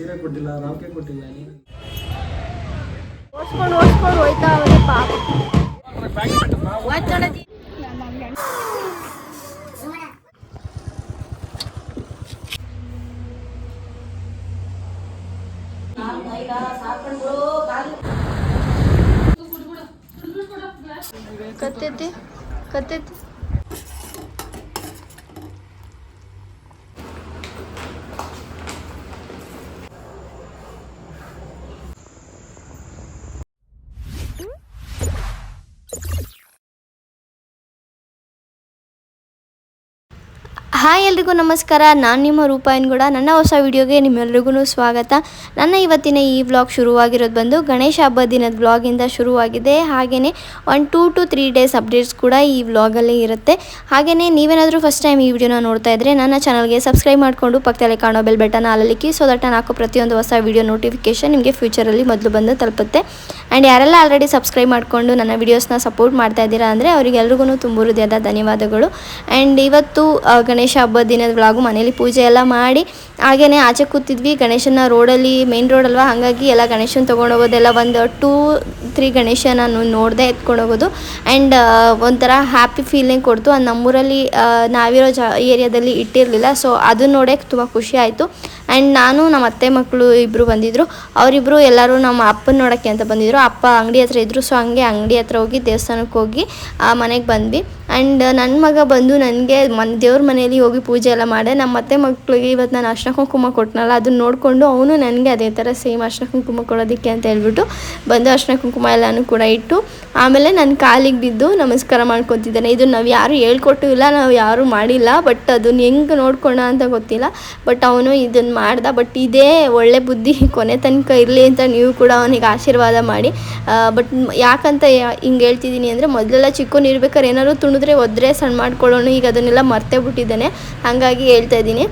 ಸೀರೆ ಕೊಟ್ಟಿಲ್ಲ ರಾಮಕೆ ಕೊಟ್ಟಿಲ್ಲ ಹೋಯ್ತಾ ಪಾಪ. ಕತ್ತೈತಿ ಕತ್ತೈತಿ ಹಾಯ್ ಎಲ್ರಿಗೂ ನಮಸ್ಕಾರ. ನಾನು ನಿಮ್ಮ ರೂಪಾಯಿನ ಕೂಡ ನನ್ನ ಹೊಸ ವಿಡಿಯೋಗೆ ನಿಮ್ಮೆಲ್ರಿಗೂ ಸ್ವಾಗತ. ನನ್ನ ಇವತ್ತಿನ ಈ ವ್ಲಾಗ್ ಶುರುವಾಗಿರೋದು ಬಂದು ಗಣೇಶ ಹಬ್ಬದ ದಿನದ ವ್ಲಾಗಿಂದ ಶುರುವಾಗಿದೆ. ಹಾಗೆಯೇ one two to three days updates ಕೂಡ ಈ ವ್ಲಾಗಲ್ಲೇ ಇರುತ್ತೆ. ಹಾಗೆಯೇ ನೀವೇನಾದರೂ ಫಸ್ಟ್ ಟೈಮ್ ಈ ವಿಡಿಯೋನ ನೋಡ್ತಾ ಇದ್ದರೆ ನನ್ನ ಚಾನಲ್ಗೆ ಸಬ್ಸ್ಕ್ರೈಬ್ ಮಾಡಿಕೊಂಡು ಪಕ್ಕದಲ್ಲಿ ಕಾಣೋ ಬೆಲ್ ಬಟನ್ ಅಲ್ಲಿಕ್ಕಿ ಸೊ ದಟ್ ನಾನು ಹಾಕೋ ಪ್ರತಿಯೊಂದು ಹೊಸ ವಿಡಿಯೋ ನೋಟಿಫಿಕೇಶನ್ ನಿಮಗೆ ಫ್ಯೂಚರಲ್ಲಿ ಮೊದಲು ಬಂದು ತಲುಪುತ್ತೆ. ಆ್ಯಂಡ್ ಯಾರೆಲ್ಲ ಆಲ್ರೆಡಿ ಸಬ್ಸ್ಕ್ರೈಬ್ ಮಾಡಿಕೊಂಡು ನನ್ನ ವಿಡಿಯೋಸ್ನ ಸಪೋರ್ಟ್ ಮಾಡ್ತಾ ಇದ್ದೀರಾ ಅಂದರೆ ಅವರಿಗೆಲ್ರಿಗೂ ತುಂಬ ಹೃದಯದ ಧನ್ಯವಾದಗಳು. ಆ್ಯಂಡ್ ಇವತ್ತು ಆ, ಗಣೇಶ ಹಬ್ಬದ ದಿನದ ವ್ಲಾಗು ಮನೇಲಿ ಪೂಜೆ ಎಲ್ಲ ಮಾಡಿ, ಹಾಗೇನೆ ಆಚೆ ಕೂತಿದ್ವಿ. ಗಣೇಶನ ರೋಡಲ್ಲಿ ಮೇನ್ ರೋಡ್ ಅಲ್ವಾ? ಹಾಗಾಗಿ ಎಲ್ಲ ಗಣೇಶನ ತೊಗೊಂಡು ಹೋಗೋದೆಲ್ಲ ಒಂದು ಟೂ ತ್ರೀ ಗಣೇಶನ ನೋಡದೆ ಎತ್ಕೊಂಡು ಹೋಗೋದು. ಆ್ಯಂಡ್ ಒಂಥರ ಹ್ಯಾಪಿ ಫೀಲಿಂಗ್ ಕೊಡ್ತು. ಅದು ನಮ್ಮೂರಲ್ಲಿ ನಾವಿರೋ ಜ, ಏರಿಯಾದಲ್ಲಿ ಇಟ್ಟಿರಲಿಲ್ಲ. ಸೊ ಅದನ್ನ ನೋಡೋಕ್ಕೆ ತುಂಬ ಖುಷಿ ಆಯಿತು. ಆ್ಯಂಡ್ ನಾನು, ನಮ್ಮ ಅತ್ತೆ ಮಕ್ಕಳು ಇಬ್ಬರು ಬಂದಿದ್ದರು ಅವರಿಬ್ಬರು ಎಲ್ಲರೂ ನಮ್ಮ ಅಪ್ಪನ ನೋಡೋಕ್ಕೆ ಅಂತ ಬಂದಿದ್ದರು ಅಪ್ಪ ಅಂಗಡಿ ಹತ್ರ ಇದ್ದರು ಸೊ ಹಂಗೆ ಅಂಗಡಿ ಹತ್ರ ಹೋಗಿ, ದೇವಸ್ಥಾನಕ್ಕೆ ಹೋಗಿ, ಆ ಮನೆಗೆ ಬಂದ್ವಿ. ಆ್ಯಂಡ್ ನನ್ನ ಮಗ ಬಂದು ನನಗೆ ಮನ್, ದೇವ್ರ ಮನೆಯಲ್ಲಿ ಹೋಗಿ ಪೂಜೆ ಎಲ್ಲ ಮಾಡೆ ನಮ್ಮ ಅತ್ತೆ ಮಕ್ಕಳಿಗೆ ಇವತ್ತು ನಾನು ಅರ್ಶನ ಕುಂಕುಮ ಕೊಟ್ಟನಲ್ಲ ಅದನ್ನ ನೋಡಿಕೊಂಡು ಅವನು ನನಗೆ ಅದೇ ಥರ ಸೇಮ್ ಅರ್ಶನ ಕುಂಕುಮ ಕೊಡೋದಕ್ಕೆ ಅಂತ ಹೇಳ್ಬಿಟ್ಟು ಬಂದು ಅರ್ಶನ ಕುಂಕುಮ ಎಲ್ಲನೂ ಕೂಡ ಇಟ್ಟು, ಆಮೇಲೆ ನನ್ನ ಕಾಲಿಗೆ ಬಿದ್ದು ನಮಸ್ಕಾರ ಮಾಡ್ಕೊತಿದ್ದಾನೆ. ಇದು ನಾವು ಯಾರು ಹೇಳ್ಕೊಟ್ಟು ಇಲ್ಲ, ನಾವು ಯಾರೂ ಮಾಡಿಲ್ಲ ಬಟ್ ಅದನ್ನ ಹೆಂಗೆ ನೋಡ್ಕೋಣ ಅಂತ ಗೊತ್ತಿಲ್ಲ. ಬಟ್ ಅವನು ಇದನ್ನು ಮಾಡ್ದ ಬಟ್ ಇದೇ ಒಳ್ಳೆ ಬುದ್ಧಿ ಕೊನೆ ತನಕ ಇರಲಿ ಅಂತ ನೀವು ಕೂಡ ಅವನಿಗೆ ಆಶೀರ್ವಾದ ಮಾಡಿ. ಬಟ್ ಯಾಕಂತ ಹಿಂಗೆ ಹೇಳ್ತಿದ್ದೀನಿ ಅಂದರೆ ಮೊದಲೆಲ್ಲ ಚಿಕ್ಕನಿರ್ಬೇಕಾದ್ರೆ ಏನಾದ್ರು ತುಣಿದ್ರೆ ಒದ್ರೆ ಸಣ್ಣ ಮಾಡ್ಕೊಳ್ಳೋಣ, ಈಗ ಅದನ್ನೆಲ್ಲ ಮರ್ತೇ ಬಿಟ್ಟಿದ್ದಾನೆ. ಹಾಗಾಗಿ ಹೇಳ್ತಾ ಇದ್ದೀನಿ.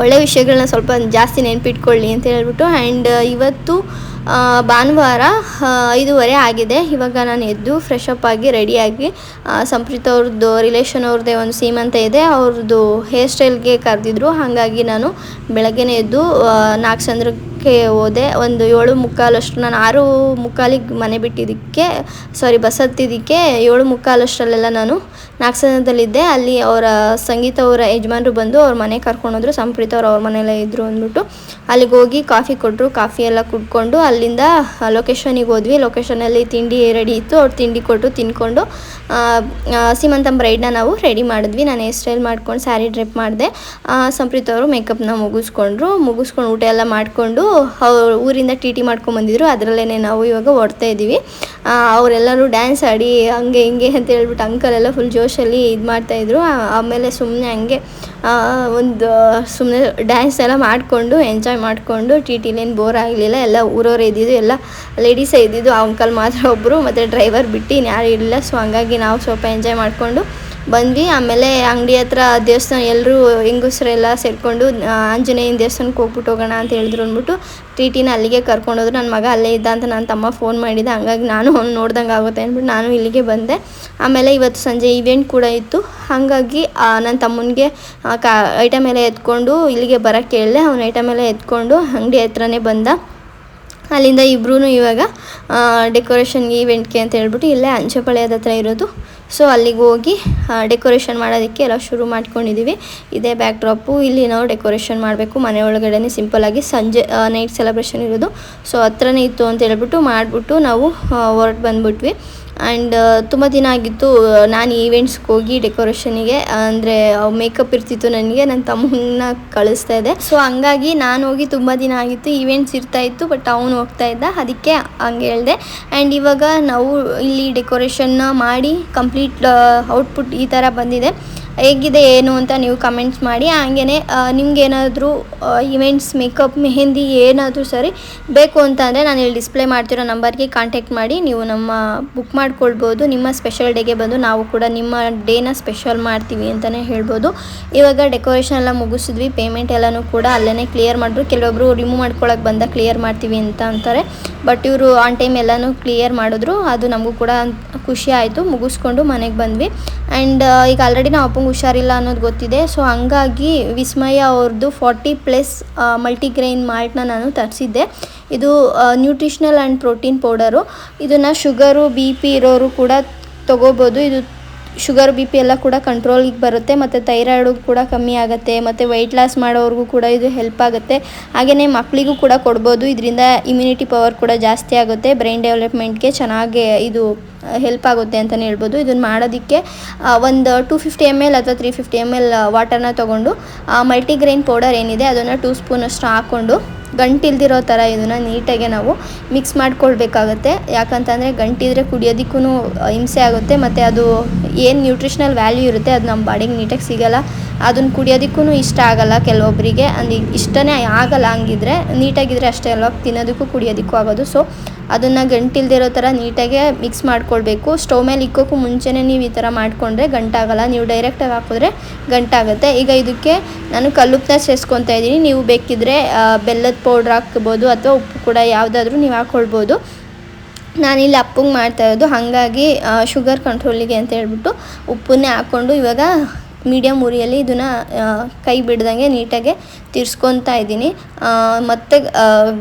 ಒಳ್ಳೆ ವಿಷಯಗಳನ್ನ ಸ್ವಲ್ಪ ಜಾಸ್ತಿ ನೆನ್ಪಿಟ್ಕೊಳ್ಳಿ ಅಂತ ಹೇಳ್ಬಿಟ್ಟು. ಆ್ಯಂಡ್ ಇವತ್ತು ಭಾನುವಾರ ಐದೂವರೆ ಆಗಿದೆ. ಇವಾಗ ನಾನು ಎದ್ದು ಫ್ರೆಶ್ ಅಪ್ ಆಗಿ ರೆಡಿಯಾಗಿ ಸಂಪ್ರೀತ್ ಅವ್ರದ್ದು ರಿಲೇಷನ್ ಅವ್ರದ್ದೇ ಒಂದು ಸೀಮಂತ ಇದೆ. ಅವ್ರದ್ದು ಹೇರ್ ಸ್ಟೈಲ್ಗೆ ಕರೆದಿದ್ರು. ಹಾಗಾಗಿ ನಾನು ಬೆಳಗ್ಗೆನೇ ಎದ್ದು ನಾಲ್ಕು ನಾಲ್ಕು ಸಂದ್ರಕ್ಕೆ ಹೋದೆ. ಒಂದು ಏಳು ಮುಕ್ಕಾಲಷ್ಟು ನಾನು ಆರು ಮುಕ್ಕಾಲಿಗೆ ಮನೆ ಬಿಟ್ಟಿದ್ದಕ್ಕೆ ಸಾರಿ ಬಸ್ ಹತ್ತಿದ್ದಕ್ಕೆ ಏಳು ಮುಕ್ಕಾಲಷ್ಟರಲ್ಲೆಲ್ಲ ನಾನು ನಾಗಸನದಲ್ಲಿದ್ದೆ ಅಲ್ಲಿ ಅವರ ಸಂಗೀತ ಅವರ ಯಜಮಾನರು ಬಂದು ಅವ್ರ ಮನೆ ಕರ್ಕೊಂಡೋದ್ರು ಸಂಪ್ರೀತ ಅವ್ರು ಅವ್ರ ಮನೆಯಲ್ಲೇ ಇದ್ದರು ಅಂದ್ಬಿಟ್ಟು ಅಲ್ಲಿಗೆ ಹೋಗಿ ಕಾಫಿ ಕೊಟ್ಟರು ಕಾಫಿ ಎಲ್ಲ ಕುಡ್ಕೊಂಡು ಅಲ್ಲಿಂದ ಲೊಕೇಶನಿಗೆ ಹೋದ್ವಿ. ಲೊಕೇಶನಲ್ಲಿ ತಿಂಡಿ ರೆಡಿ ಇತ್ತು. ಅವ್ರು ತಿಂಡಿ ಕೊಟ್ಟು ತಿನ್ಕೊಂಡು ಸೀಮಂತಂ ಬ್ರೈಡ್ನ ನಾವು ರೆಡಿ ಮಾಡಿದ್ವಿ. ನಾನು ಹೇರ್ ಸ್ಟೈಲ್ ಮಾಡ್ಕೊಂಡು ಸ್ಯಾರಿ ಡ್ರೆಪ್ ಮಾಡಿದೆ. ಸಂಪ್ರೀತ್ ಅವರು ಮೇಕಪ್ನ ಮುಗಿಸ್ಕೊಂಡ್ರು. ಮುಗಿಸ್ಕೊಂಡು ಊಟ ಎಲ್ಲ ಮಾಡಿಕೊಂಡು ಊರಿಂದ ಟಿ ಟಿ ಮಾಡ್ಕೊಂಬಂದಿದ್ರು ಅದರಲ್ಲೇ ನಾವು ಇವಾಗ ಓಡ್ತಾ ಇದ್ದೀವಿ ಅವರೆಲ್ಲರೂ ಡ್ಯಾನ್ಸ್ ಆಡಿ ಹಂಗೆ ಹಿಂಗೆ ಅಂತ ಹೇಳ್ಬಿಟ್ಟು ಅಂಕಲ್ ಎಲ್ಲ ಫುಲ್ ಜೋಶಲ್ಲಿ ಇದು ಮಾಡ್ತಾಯಿದ್ರು ಆಮೇಲೆ ಸುಮ್ಮನೆ ಹಂಗೆ ಒಂದು ಸುಮ್ಮನೆ ಡ್ಯಾನ್ಸ್ ಎಲ್ಲ ಮಾಡಿಕೊಂಡು ಎಂಜಾಯ್ ಮಾಡಿಕೊಂಡು, ಟಿ ಟಿಲೇನು ಬೋರ್ ಆಗಲಿಲ್ಲ. ಎಲ್ಲ ಊರವ್ರು ಇದ್ದಿದ್ದು, ಎಲ್ಲ ಲೇಡೀಸೇ ಇದ್ದಿದ್ದು, ಆ ಅಂಕಲ್ ಮಾತ್ರ ಒಬ್ಬರು ಮತ್ತು ಡ್ರೈವರ್ ಬಿಟ್ಟು ಇನ್ಯಾರು ಇರಲಿಲ್ಲ ಸೊ ಹಂಗಾಗಿ ನಾವು ಸ್ವಲ್ಪ ಎಂಜಾಯ್ ಮಾಡಿಕೊಂಡು ಬಂದ್ವಿ ಆಮೇಲೆ ಅಂಗಡಿ ಹತ್ರ ದೇವಸ್ಥಾನ ಎಲ್ಲರೂ ಹೆಂಗಸರೆಲ್ಲ ಸೇರಿಕೊಂಡು ಆಂಜನೇಯನ ದೇವಸ್ಥಾನಕ್ಕೆ ಹೋಗ್ಬಿಟ್ಟು ಹೋಗೋಣ ಅಂತ ಹೇಳಿದ್ರು ಅಂದ್ಬಿಟ್ಟು ಟಿ ಟಿನ ಅಲ್ಲಿಗೆ ಕರ್ಕೊಂಡೋದ್ರು ನನ್ನ ಮಗ ಅಲ್ಲೇ ಇದ್ದ ಅಂತ ನನ್ನ ತಮ್ಮ ಫೋನ್ ಮಾಡಿದ್ದೆ ಹಂಗಾಗಿ ನಾನು ಅವ್ನು ನೋಡ್ದಂಗೆ ಆಗುತ್ತೆ ಅಂದ್ಬಿಟ್ಟು ನಾನು ಇಲ್ಲಿಗೆ ಬಂದೆ. ಆಮೇಲೆ ಇವತ್ತು ಸಂಜೆ ಇವೆಂಟ್ ಕೂಡ ಇತ್ತು. ಹಾಗಾಗಿ ನನ್ನ ತಮ್ಮನಿಗೆ ಕಾ ಐಟಮ್ ಎಲ್ಲ ಎತ್ಕೊಂಡು ಇಲ್ಲಿಗೆ ಬರೋಕ್ಕೆ ಹೇಳಿದೆ. ಅವ್ನ ಐಟಮ್ ಎಲ್ಲ ಎತ್ಕೊಂಡು ಅಂಗಡಿ ಹತ್ರನೇ ಬಂದ. ಅಲ್ಲಿಂದ ಇಬ್ಬರೂ ಇವಾಗ ಡೆಕೋರೇಷನ್ಗೆ ಇವೆಂಟ್ಗೆ ಅಂತ ಹೇಳ್ಬಿಟ್ಟು ಇಲ್ಲೇ ಅಂಚೆಪಾಳ್ಯದ ಹತ್ರ ಇರೋದು. ಸೊ ಅಲ್ಲಿಗೆ ಹೋಗಿ ಡೆಕೋರೇಷನ್ ಮಾಡೋದಕ್ಕೆ ಎಲ್ಲ ಶುರು ಮಾಡ್ಕೊಂಡಿದ್ದೀವಿ ಇದೇ ಬ್ಯಾಕ್ ಡ್ರಾಪು ಇಲ್ಲಿ ನಾವು ಡೆಕೋರೇಷನ್ ಮಾಡಬೇಕು. ಮನೆ ಒಳಗಡೆ ಸಿಂಪಲ್ಲಾಗಿ ಸಂಜೆ ನೈಟ್ ಸೆಲೆಬ್ರೇಷನ್ ಇರೋದು. ಸೊ ಹತ್ರನೇ ಇತ್ತು ಅಂತ ಹೇಳ್ಬಿಟ್ಟು ಮಾಡಿಬಿಟ್ಟು ನಾವು ಹೊರಟು ಬಂದ್ಬಿಟ್ವಿ. ಆ್ಯಂಡ್ ತುಂಬ ದಿನ ಆಗಿತ್ತು ನಾನು ಈವೆಂಟ್ಸ್ಗೆ ಹೋಗಿ ಡೆಕೋರೇಷನಿಗೆ ಅಂದರೆ ಮೇಕಪ್ ಇರ್ತಿತ್ತು ನನಗೆ ನನ್ನ ತಮ್ಮನ ಕಳಿಸ್ತಾ ಇದ್ದೆ. ಸೊ ಹಂಗಾಗಿ ನಾನು ಹೋಗಿ ತುಂಬ ದಿನ ಆಗಿತ್ತು ಈವೆಂಟ್ಸ್ ಇರ್ತಾ ಇತ್ತು ಬಟ್ ಅವನು ಹೋಗ್ತಾ ಇದ್ದ, ಅದಕ್ಕೆ ಹಂಗೆ ಹೇಳಿದೆ. ಆ್ಯಂಡ್ ಇವಾಗ ನಾವು ಇಲ್ಲಿ ಡೆಕೋರೇಷನ್ನ ಮಾಡಿ ಕಂಪ್ಲೀಟ್ ಔಟ್ಪುಟ್ ಈ ಥರ ಬಂದಿದೆ. ಹೇಗಿದೆ, ಏನು ಅಂತ ನೀವು ಕಮೆಂಟ್ಸ್ ಮಾಡಿ. ಹಾಗೇ ನಿಮ್ಗೇನಾದರೂ ಇವೆಂಟ್ಸ್ ಮೇಕಪ್ ಮೆಹೆಂದಿ ಏನಾದರೂ ಸರಿ ಬೇಕು ಅಂತ ಅಂದರೆ ನಾನು ಇಲ್ಲಿ ಡಿಸ್ಪ್ಲೇ ಮಾಡ್ತಿರೋ ನಂಬರ್ಗೆ ಕಾಂಟ್ಯಾಕ್ಟ್ ಮಾಡಿ. ನೀವು ನಮ್ಮ ಬುಕ್ ಮಾಡ್ಕೊಳ್ಬೋದು. ನಿಮ್ಮ ಸ್ಪೆಷಲ್ ಡೇಗೆ ಬಂದು ನಾವು ಕೂಡ ನಿಮ್ಮ ಡೇನ ಸ್ಪೆಷಲ್ ಮಾಡ್ತೀವಿ ಅಂತಲೇ ಹೇಳ್ಬೋದು. ಇವಾಗ ಡೆಕೋರೇಷನ್ ಎಲ್ಲ ಮುಗಿಸಿದ್ವಿ. ಪೇಮೆಂಟ್ ಎಲ್ಲನೂ ಕೂಡ ಅಲ್ಲೇ ಕ್ಲಿಯರ್ ಮಾಡಿದ್ರು. ಕೆಲವೊಬ್ರು ರಿಮೂವ್ ಮಾಡ್ಕೊಳಕ್ಕೆ ಬಂದ ಕ್ಲಿಯರ್ ಮಾಡ್ತೀವಿ ಅಂತ ಅಂತಾರೆ. ಬಟ್ ಇವರು ಆನ್ ಟೈಮ್ ಎಲ್ಲನೂ ಕ್ಲಿಯರ್ ಮಾಡಿದ್ರು. ಅದು ನಮಗೂ ಕೂಡ ಖುಷಿ ಆಯಿತು. ಮುಗಿಸ್ಕೊಂಡು ಮನೆಗೆ ಬಂದ್ವಿ. ಆ್ಯಂಡ್ ಈಗ ಆಲ್ರೆಡಿ ನಾವು ಅಪ್ಪಂಗೆ ಹುಷಾರಿಲ್ಲ ಅನ್ನೋದು ಗೊತ್ತಿದೆ. ಸೊ ಹಂಗಾಗಿ ವಿಸ್ಮಯ ಅವ್ರದ್ದು ಫಾರ್ಟಿ ಪ್ಲಸ್ ಮಲ್ಟಿಗ್ರೈನ್ ಮಾಲ್ಟ್ನ ನಾನು ತರಿಸಿದ್ದೆ. ಇದು ನ್ಯೂಟ್ರಿಷನಲ್ ಆ್ಯಂಡ್ ಪ್ರೋಟೀನ್ ಪೌಡರು ಇದನ್ನು ಶುಗರು ಬಿ ಪಿ ಇರೋರು ಕೂಡ ತೊಗೋಬೋದು. ಇದು ಶುಗರ್, ಬಿ ಪಿ ಎಲ್ಲ ಕೂಡ ಕಂಟ್ರೋಲಿಗೆ ಬರುತ್ತೆ. ಮತ್ತು ಥೈರಾಯ್ಡು ಕೂಡ ಕಮ್ಮಿ ಆಗುತ್ತೆ. ಮತ್ತು ವೆಯ್ಟ್ ಲಾಸ್ ಮಾಡೋರಿಗೂ ಕೂಡ ಇದು ಹೆಲ್ಪ್ ಆಗುತ್ತೆ. ಹಾಗೆಯೇ ಮಕ್ಕಳಿಗೂ ಕೂಡ ಕೊಡ್ಬೋದು. ಇದರಿಂದ ಇಮ್ಯುನಿಟಿ ಪವರ್ ಕೂಡ ಜಾಸ್ತಿ ಆಗುತ್ತೆ. ಬ್ರೈನ್ ಡೆವಲಪ್ಮೆಂಟ್ಗೆ ಚೆನ್ನಾಗಿ ಇದು ಹೆಲ್ಪ್ ಆಗುತ್ತೆ ಅಂತಲೇ ಹೇಳ್ಬೋದು. ಇದನ್ನು ಮಾಡೋದಕ್ಕೆ ಒಂದು ಟೂ ಫಿಫ್ಟಿ ಎಂ ಎಲ್ ಅಥವಾ ತ್ರೀ ಫಿಫ್ಟಿ ಎಂ ಎಲ್ ವಾಟರ್ನ ತೊಗೊಂಡು ಮಲ್ಟಿಗ್ರೈನ್ ಪೌಡರ್ ಏನಿದೆ, ಅದನ್ನು ಟೂ ಸ್ಪೂನಷ್ಟು ಹಾಕ್ಕೊಂಡು ಗಂಟಿಲ್ದಿರೋ ಥರ ಇದನ್ನು ನೀಟಾಗೆ ನಾವು ಮಿಕ್ಸ್ ಮಾಡ್ಕೊಳ್ಬೇಕಾಗತ್ತೆ. ಯಾಕಂತಂದರೆ ಗಂಟಿದ್ರೆ ಕುಡಿಯೋದಕ್ಕೂ ಹಿಂಸೆ ಆಗುತ್ತೆ, ಮತ್ತು ಅದು ಏನು ನ್ಯೂಟ್ರಿಷನಲ್ ವ್ಯಾಲ್ಯೂ ಇರುತ್ತೆ, ಅದು ನಮ್ಮ ಬಾಡಿಗೆ ನೀಟಾಗಿ ಸಿಗಲ್ಲ. ಅದನ್ನು ಕುಡಿಯೋದಕ್ಕೂ ಇಷ್ಟ ಆಗಲ್ಲ ಕೆಲವೊಬ್ಬರಿಗೆ ಅಂದ್ ಇಷ್ಟನೇ ಆಗಲ್ಲ ಹಂಗಿದ್ರೆ, ನೀಟಾಗಿದ್ರೆ ಅಷ್ಟೇ ಅಲ್ವಾ, ತಿನ್ನೋದಕ್ಕೂ ಕುಡಿಯೋದಕ್ಕೂ ಆಗೋದು. ಸೊ ಅದನ್ನು ಗಂಟಿಲ್ದಿರೋ ಥರ ನೀಟಾಗೆ ಮಿಕ್ಸ್ ಮಾಡ್ಕೊಳ್ಬೇಕು. ಸ್ಟವ್ ಮೇಲೆ ಇಕ್ಕೋಕ್ಕೂ ಮುಂಚೆನೇ ನೀವು ಈ ಥರ ಮಾಡಿಕೊಂಡ್ರೆ ಗಂಟಾಗಲ್ಲ. ನೀವು ಡೈರೆಕ್ಟಾಗಿ ಹಾಕಿದ್ರೆ ಗಂಟಾಗುತ್ತೆ. ಈಗ ಇದಕ್ಕೆ ನಾನು ಕಲ್ಲುಪ್ಪನ್ನ ಸೇರಿಸ್ಕೊತಾ ಇದ್ದೀನಿ. ನೀವು ಬೇಕಿದ್ದರೆ ಬೆಲ್ಲದ ಪೌಡ್ರ್ ಹಾಕ್ಬೋದು ಅಥವಾ ಉಪ್ಪು ಕೂಡ ಯಾವುದಾದ್ರೂ ನೀವು ಹಾಕ್ಕೊಳ್ಬೋದು ನಾನಿಲ್ಲಿ ಅಪ್ಪಂಗೆ ಮಾಡ್ತಾ ಇರೋದು. ಹಾಗಾಗಿ ಶುಗರ್ ಕಂಟ್ರೋಲಿಗೆ ಅಂತ ಹೇಳ್ಬಿಟ್ಟು ಉಪ್ಪನ್ನೇ ಹಾಕ್ಕೊಂಡು ಇವಾಗ ಮೀಡಿಯಮ್ ಉರಿಯಲ್ಲಿ ಇದನ್ನು ಕೈ ಬಿಡ್ದಂಗೆ ನೀಟಾಗಿ ತಿರ್ಸ್ಕೊತಾ ಇದ್ದೀನಿ. ಮತ್ತೆ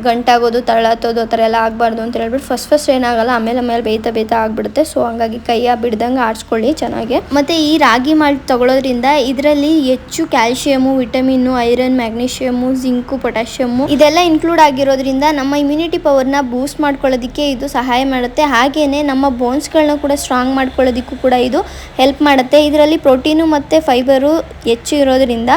ಗಂಟಾಗೋದು ತಳತ್ತೋದು ಆ ಥರ ಎಲ್ಲ ಆಗಬಾರ್ದು ಅಂತ ಹೇಳ್ಬಿಟ್ಟು ಫಸ್ಟ್ ಫಸ್ಟ್ ಏನಾಗಲ್ಲ, ಆಮೇಲೆ ಆಮೇಲೆ ಬೇಯ್ತಾ ಬೇಯ್ತಾ ಆಗಿಬಿಡುತ್ತೆ. ಸೊ ಹಂಗಾಗಿ ಕೈಯ ಬಿಡ್ದಂಗೆ ಆಡಿಸ್ಕೊಳ್ಳಿ ಚೆನ್ನಾಗಿ. ಮತ್ತು ಈ ರಾಗಿ ಮಾಲ್ಟ್ ತಗೊಳ್ಳೋದ್ರಿಂದ ಇದರಲ್ಲಿ ಹೆಚ್ಚು calcium, vitamin, iron magnesium zinc, potassium ಇದೆಲ್ಲ ಇನ್ಕ್ಲೂಡ್ ಆಗಿರೋದ್ರಿಂದ ನಮ್ಮ ಇಮ್ಯುನಿಟಿ ಪವರ್ನ ಬೂಸ್ಟ್ ಮಾಡ್ಕೊಳ್ಳೋದಕ್ಕೆ ಇದು ಸಹಾಯ ಮಾಡುತ್ತೆ. ಹಾಗೆಯೇ ನಮ್ಮ ಬೋನ್ಸ್ಗಳನ್ನ ಕೂಡ ಸ್ಟ್ರಾಂಗ್ ಮಾಡ್ಕೊಳ್ಳೋದಕ್ಕೂ ಕೂಡ ಇದು ಹೆಲ್ಪ್ ಮಾಡುತ್ತೆ. ಇದರಲ್ಲಿ ಪ್ರೋಟೀನು ಮತ್ತು ಫೈಬರು ಹೆಚ್ಚು ಇರೋದ್ರಿಂದ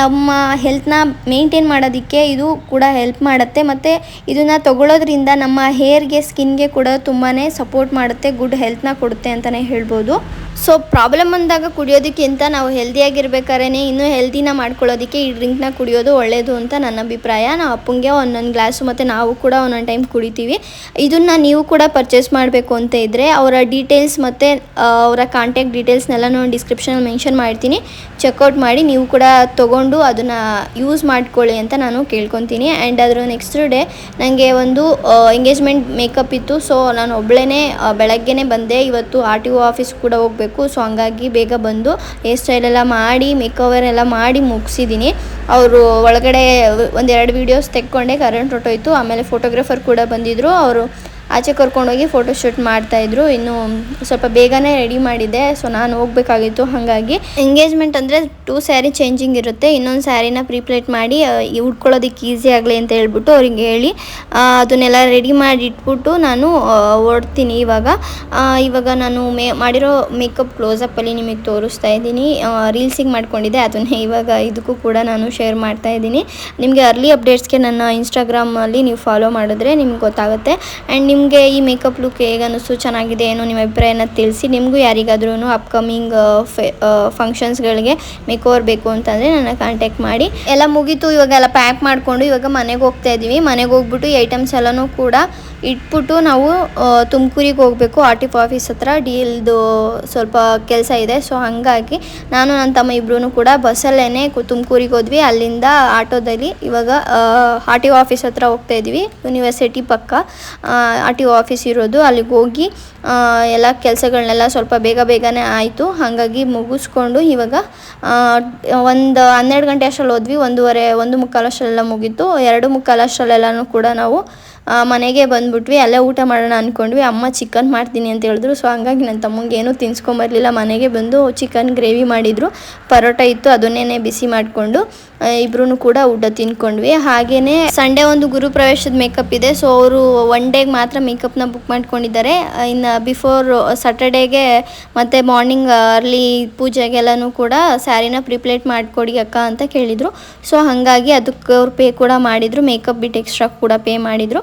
ನಮ್ಮ ನಮ್ಮ ಹೆಲ್ತ್ನ ಮೇಂಟೈನ್ ಮಾಡೋದಕ್ಕೆ ಇದು ಕೂಡ ಹೆಲ್ಪ್ ಮಾಡುತ್ತೆ. ಮತ್ತು ಇದನ್ನು ತಗೊಳ್ಳೋದ್ರಿಂದ ನಮ್ಮ ಹೇರ್ಗೆ ಸ್ಕಿನ್ಗೆ ಕೂಡ ತುಂಬಾ ಸಪೋರ್ಟ್ ಮಾಡುತ್ತೆ ಗುಡ್ ಹೆಲ್ತ್ನ ಕೊಡುತ್ತೆ ಅಂತಲೇ ಹೇಳ್ಬೋದು. ಸೊ ಪ್ರಾಬ್ಲಮ್ ಅಂದಾಗ ಕುಡಿಯೋದಕ್ಕಿಂತ ನಾವು ಹೆಲ್ದಿಯಾಗಿರ್ಬೇಕಾದ್ರೆ ಇನ್ನೂ ಹೆಲ್ದಿನ ಮಾಡ್ಕೊಳ್ಳೋದಕ್ಕೆ ಈ ಡ್ರಿಂಕ್ನ ಕುಡಿಯೋದು ಒಳ್ಳೆಯದು ಅಂತ ನನ್ನ ಅಭಿಪ್ರಾಯ. ನಾವು ಅಪ್ಪಂಗೆ ಒಂದೊಂದು ಗ್ಲಾಸು ಮತ್ತು ನಾವು ಕೂಡ ಒಂದೊಂದು ಟೈಮ್ ಕುಡಿತೀವಿ. ಇದನ್ನು ನೀವು ಕೂಡ ಪರ್ಚೇಸ್ ಮಾಡಬೇಕು ಅಂತ ಇದ್ದರೆ ಅವರ ಡೀಟೇಲ್ಸ್ ಮತ್ತು ಅವರ ಕಾಂಟ್ಯಾಕ್ಟ್ ಡೀಟೇಲ್ಸ್ನೆಲ್ಲ ನಾನು ಡಿಸ್ಕ್ರಿಪ್ಷನಲ್ಲಿ ಮೆನ್ಷನ್ ಮಾಡ್ತೀನಿ. ಚೆಕ್ಔಟ್ ಮಾಡಿ ನೀವು ಕೂಡ ತೊಗೊಂಡು ಅದನ್ನು ಯೂಸ್ ಮಾಡ್ಕೊಳ್ಳಿ ಅಂತ ನಾನು ಕೇಳ್ಕೊತೀನಿ. ಆ್ಯಂಡ್ ಅದರ ನೆಕ್ಸ್ಟ್ ಡೇ ನನಗೆ ಒಂದು ಎಂಗೇಜ್ಮೆಂಟ್ ಮೇಕಪ್ ಇತ್ತು. ಸೊ ನಾನು ಒಬ್ಬಳೇ ಬೆಳಗ್ಗೆನೇ ಬಂದೆ. ಇವತ್ತು ಆರ್ ಟಿ ಒ ಆಫೀಸ್ ಕೂಡ ಹೋಗಬೇಕು ಸೊ ಹಂಗಾಗಿ ಬೇಗ ಬಂದು ಹೇರ್ ಸ್ಟೈಲ್ ಎಲ್ಲ ಮಾಡಿ ಮೇಕೋವರ್ ಎಲ್ಲ ಮಾಡಿ ಮುಗಿಸಿದ್ದೀನಿ ಅವರು ಒಳಗಡೆ ಒಂದೆರಡು ವೀಡಿಯೋಸ್ ತೆಕ್ಕೊಂಡೆ ಕರೆಂಟ್ ಹೊಟ್ಟೋಯ್ತು ಆಮೇಲೆ ಫೋಟೋಗ್ರಾಫರ್ ಕೂಡ ಬಂದಿದ್ದರು ಅವರು ಆಚೆ ಕರ್ಕೊಂಡೋಗಿ ಫೋಟೋ ಶೂಟ್ ಮಾಡ್ತಾಯಿದ್ರು ಇನ್ನು ಸ್ವಲ್ಪ ಬೇಗನೆ ರೆಡಿ ಮಾಡಿದ್ದೆ ಸೊ ನಾನು ಹೋಗ್ಬೇಕಾಗಿತ್ತು. ಹಾಗಾಗಿ ಎಂಗೇಜ್ಮೆಂಟ್ ಅಂದರೆ ಟೂ ಸ್ಯಾರಿ ಚೇಂಜಿಂಗ್ ಇರುತ್ತೆ. ಇನ್ನೊಂದು ಸ್ಯಾರಿನ ಪ್ರೀಪ್ಲೇಟ್ ಮಾಡಿ ಉಟ್ಕೊಳ್ಳೋದಕ್ಕೆ ಈಸಿ ಆಗಲಿ ಅಂತ ಹೇಳ್ಬಿಟ್ಟು ಅವ್ರಿಗೆ ಹೇಳಿ ಅದನ್ನೆಲ್ಲ ರೆಡಿ ಮಾಡಿ ಇಟ್ಬಿಟ್ಟು ನಾನು ಓಡ್ತೀನಿ ಇವಾಗ. ಇವಾಗ ನಾನು ಮೇ, ಮಾಡಿರೋ ಮೇಕಪ್ ಕ್ಲೋಸಪ್ಪಲ್ಲಿ ನಿಮಗೆ ತೋರಿಸ್ತಾ ಇದ್ದೀನಿ. ರೀಲ್ಸಿಗೆ ಮಾಡ್ಕೊಂಡಿದ್ದೆ. ಅದನ್ನೇ ಇವಾಗ ಇದಕ್ಕೂ ಕೂಡ ನಾನು ಶೇರ್ ಮಾಡ್ತಾ ಇದ್ದೀನಿ. ನಿಮಗೆ ಅರ್ಲಿ ಅಪ್ಡೇಟ್ಸ್ಗೆ ನನ್ನ ಇನ್ಸ್ಟಾಗ್ರಾಮಲ್ಲಿ ನೀವು ಫಾಲೋ ಮಾಡಿದ್ರೆ ನಿಮ್ಗೆ ಗೊತ್ತಾಗುತ್ತೆ. ಆ್ಯಂಡ್ ನಿಮಗೆ ಈ ಮೇಕಪ್ ಲುಕ್ ಹೇಗೆ ಅನ್ನಿಸ್ತು? ಚೆನ್ನಾಗಿದೆ ಏನು ನಿಮ್ಮ ಅಭಿಪ್ರಾಯನ ತಿಳಿಸಿ. ನಿಮಗೂ ಯಾರಿಗಾದ್ರೂ ಅಪ್ಕಮಿಂಗ್ ಫಂಕ್ಷನ್ಸ್ಗಳಿಗೆ ಮೇಕ್ ಓವರ್ ಬೇಕು ಅಂತಂದರೆ ನನ್ನ ಕಾಂಟ್ಯಾಕ್ಟ್ ಮಾಡಿ. ಎಲ್ಲ ಮುಗೀತು, ಇವಾಗೆಲ್ಲ ಪ್ಯಾಕ್ ಮಾಡಿಕೊಂಡು ಇವಾಗ ಮನೆಗೆ ಹೋಗ್ತಾ ಇದ್ದೀವಿ ಮನೆಗೆ ಹೋಗ್ಬಿಟ್ಟು ಈ ಐಟಮ್ಸ್ ಎಲ್ಲನೂ ಕೂಡ ಇಟ್ಬಿಟ್ಟು ನಾವು ತುಮಕೂರಿಗೆ ಹೋಗಬೇಕು. ಆರ್ ಟಿ ಆಫೀಸ್ ಹತ್ರ ಡೀಲ್ದು ಸ್ವಲ್ಪ ಕೆಲಸ ಇದೆ. ಸೊ, ಹಾಗಾಗಿ ನಾನು, ನನ್ನ ತಮ್ಮ ಇಬ್ಬರೂ ಕೂಡ ಬಸ್ಸಲ್ಲೇ ತುಮಕೂರಿಗೆ ಹೋದ್ವಿ. ಅಲ್ಲಿಂದ ಆಟೋದಲ್ಲಿ ಇವಾಗ ಆರ್ ಟಿ ಒ ಆಫೀಸ್ ಹತ್ರ ಹೋಗ್ತಾ ಇದ್ವಿ ಯೂನಿವರ್ಸಿಟಿ ಪಕ್ಕ. ಆರ್ ಟಿ ಒ ಆಫೀಸ್ ಇರೋದು. ಅಲ್ಲಿಗೆ ಹೋಗಿ ಎಲ್ಲ ಕೆಲಸಗಳನ್ನೆಲ್ಲ ಸ್ವಲ್ಪ ಬೇಗ ಬೇಗನೆ ಆಯಿತು. ಹಾಗಾಗಿ ಮುಗಿಸ್ಕೊಂಡು ಇವಾಗ ಒಂದು ಹನ್ನೆರಡು ಗಂಟೆ ಅಷ್ಟರಲ್ಲಿ ಹೋದ್ವಿ. ಒಂದೂವರೆ, ಒಂದು ಮುಕ್ಕಾಲು ಮುಗೀತು. ಎರಡು ಮುಕ್ಕಾಲು ಅಷ್ಟರಲ್ಲೆಲ್ಲನೂ ಕೂಡ ನಾವು ಮನೆಗೆ ಬಂದ್ಬಿಟ್ವಿ, ಅಲ್ಲೇ ಊಟ ಮಾಡೋಣ ಅಂದ್ಕೊಂಡ್ವಿ ಅಮ್ಮ ಚಿಕನ್ ಮಾಡ್ತೀನಿ ಅಂತ ಹೇಳಿದ್ರು. ಸೊ ಹಂಗಾಗಿ ನನ್ನ ತಮ್ಮಂಗೆ ಏನೂ ತಿನ್ಸ್ಕೊಂಬರ್ಲಿಲ್ಲ ಮನೆಗೆ ಬಂದು ಚಿಕನ್ ಗ್ರೇವಿ ಮಾಡಿದರು. ಪರೋಟ ಇತ್ತು ಅದನ್ನೇ ಬಿಸಿ ಮಾಡಿಕೊಂಡು ಇಬ್ರು ಕೂಡ ಊಟ ತಿನ್ಕೊಂಡ್ವಿ. ಹಾಗೆಯೇ ಸಂಡೇ ಒಂದು ಗುರು ಪ್ರವೇಶದ ಮೇಕಪ್ ಇದೆ. ಸೊ ಅವರು ಒನ್ ಡೇಗೆ ಮಾತ್ರ ಮೇಕಪ್ನ ಬುಕ್ ಮಾಡ್ಕೊಂಡಿದ್ದಾರೆ. ಇನ್ನು ಬಿಫೋರ್ ಸ್ಯಾಟರ್ಡೇಗೆ ಮತ್ತು ಮಾರ್ನಿಂಗ್ ಅರ್ಲಿ ಪೂಜೆಗೆಲ್ಲನೂ ಕೂಡ ಸ್ಯಾರಿನ ಪ್ರಿಪ್ಲೇಟ್ ಮಾಡಿಕೊಡಿ ಅಕ್ಕ ಅಂತ ಕೇಳಿದರು. ಸೊ ಹಾಗಾಗಿ ಅದಕ್ಕೆ ಅವ್ರು ಪೇ ಕೂಡ ಮಾಡಿದರು. ಮೇಕಪ್ ಬಿಟ್ಟು ಎಕ್ಸ್ಟ್ರಾ ಕೂಡ ಪೇ ಮಾಡಿದರು.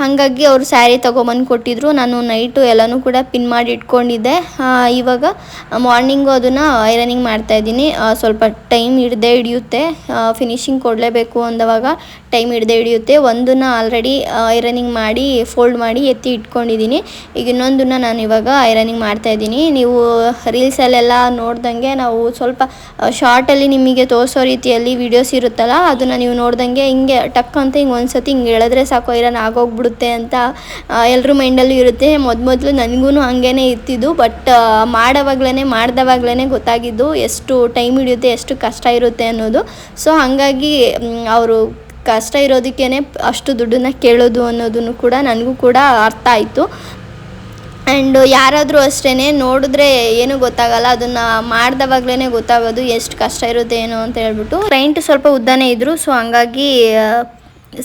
ಹಾಗಾಗಿ ಅವರು ಸ್ಯಾರಿ ತೊಗೊಬಂದು ಕೊಟ್ಟಿದ್ರು. ನಾನು ನೈಟು ಎಲ್ಲನೂ ಕೂಡ ಪಿನ್ ಮಾಡಿ ಇಟ್ಕೊಂಡಿದ್ದೆ. ಇವಾಗ ಮಾರ್ನಿಂಗು ಅದನ್ನು ಐರನಿಂಗ್ ಮಾಡ್ತಾಯಿದ್ದೀನಿ ಸ್ವಲ್ಪ ಟೈಮ್ ಹಿಡ್ದೇ ಹಿಡಿಯುತ್ತೆ. ಫಿನಿಶಿಂಗ್ ಕೊಡಲೇಬೇಕು ಅಂದವಾಗ ಟೈಮ್ ಹಿಡ್ದೇ ಹಿಡಿಯುತ್ತೆ. ಒಂದನ್ನು ಆಲ್ರೆಡಿ ಐರನಿಂಗ್ ಮಾಡಿ ಫೋಲ್ಡ್ ಮಾಡಿ ಎತ್ತಿ ಇಟ್ಕೊಂಡಿದ್ದೀನಿ. ಈಗ ಇನ್ನೊಂದನ್ನು ನಾನು ಇವಾಗ ಐರನಿಂಗ್ ಮಾಡ್ತಾಯಿದ್ದೀನಿ ನೀವು ರೀಲ್ಸಲ್ಲೆಲ್ಲ ನೋಡ್ದಂಗೆ ನಾವು ಸ್ವಲ್ಪ ಶಾರ್ಟಲ್ಲಿ ನಿಮಗೆ ತೋರಿಸೋ ರೀತಿಯಲ್ಲಿ ವೀಡಿಯೋಸ್ ಇರುತ್ತಲ್ಲ, ಅದನ್ನು ನೀವು ನೋಡ್ದಂಗೆ ಹಿಂಗೆ ಟಕ್ ಅಂತ ಹಿಂಗೆ ಒಂದು ಸತಿ ಹಿಂಗೆ ಹೇಳಿದ್ರೆ ಸಾಕು, ಐರನ್ ಆಗೋಗ್ಬಿಡುತ್ತೆ. ಆಗ್ಬಿಡುತ್ತೆ ಅಂತ ಎಲ್ಲರ ಮೈಂಡಲ್ಲೂ ಇರುತ್ತೆ. ಮೊದ್ ಮೊದಲು ನನಗೂ ಹಂಗೇ ಇರ್ತಿದ್ದು ಬಟ್ ಮಾಡೋವಾಗ್ಲೇ ಮಾಡ್ದವಾಗ್ಲೇ ಗೊತ್ತಾಗಿದ್ದು ಎಷ್ಟು ಟೈಮ್ ಹಿಡಿಯುತ್ತೆ, ಎಷ್ಟು ಕಷ್ಟ ಇರುತ್ತೆ ಅನ್ನೋದು. ಸೊ, ಹಾಗಾಗಿ ಅವರು ಕಷ್ಟ ಇರೋದಕ್ಕೇ ಅಷ್ಟು ದುಡ್ಡನ್ನ ಕೇಳೋದು ಅನ್ನೋದನ್ನು ಕೂಡ ನನಗೂ ಕೂಡ ಅರ್ಥ ಆಯಿತು. ಆ್ಯಂಡ್ ಯಾರಾದರೂ ಅಷ್ಟೇ ನೋಡಿದ್ರೆ ಏನೂ ಗೊತ್ತಾಗಲ್ಲ, ಅದನ್ನು ಮಾಡ್ದವಾಗ್ಲೇ ಗೊತ್ತಾಗೋದು, ಎಷ್ಟು ಕಷ್ಟ ಇರುತ್ತೆ ಏನು ಅಂತ ಹೇಳ್ಬಿಟ್ಟು. ಕ್ಲೈಂಟ್ ಸ್ವಲ್ಪ ಉದ್ದನೇ ಇದ್ದರು ಸೊ ಹಂಗಾಗಿ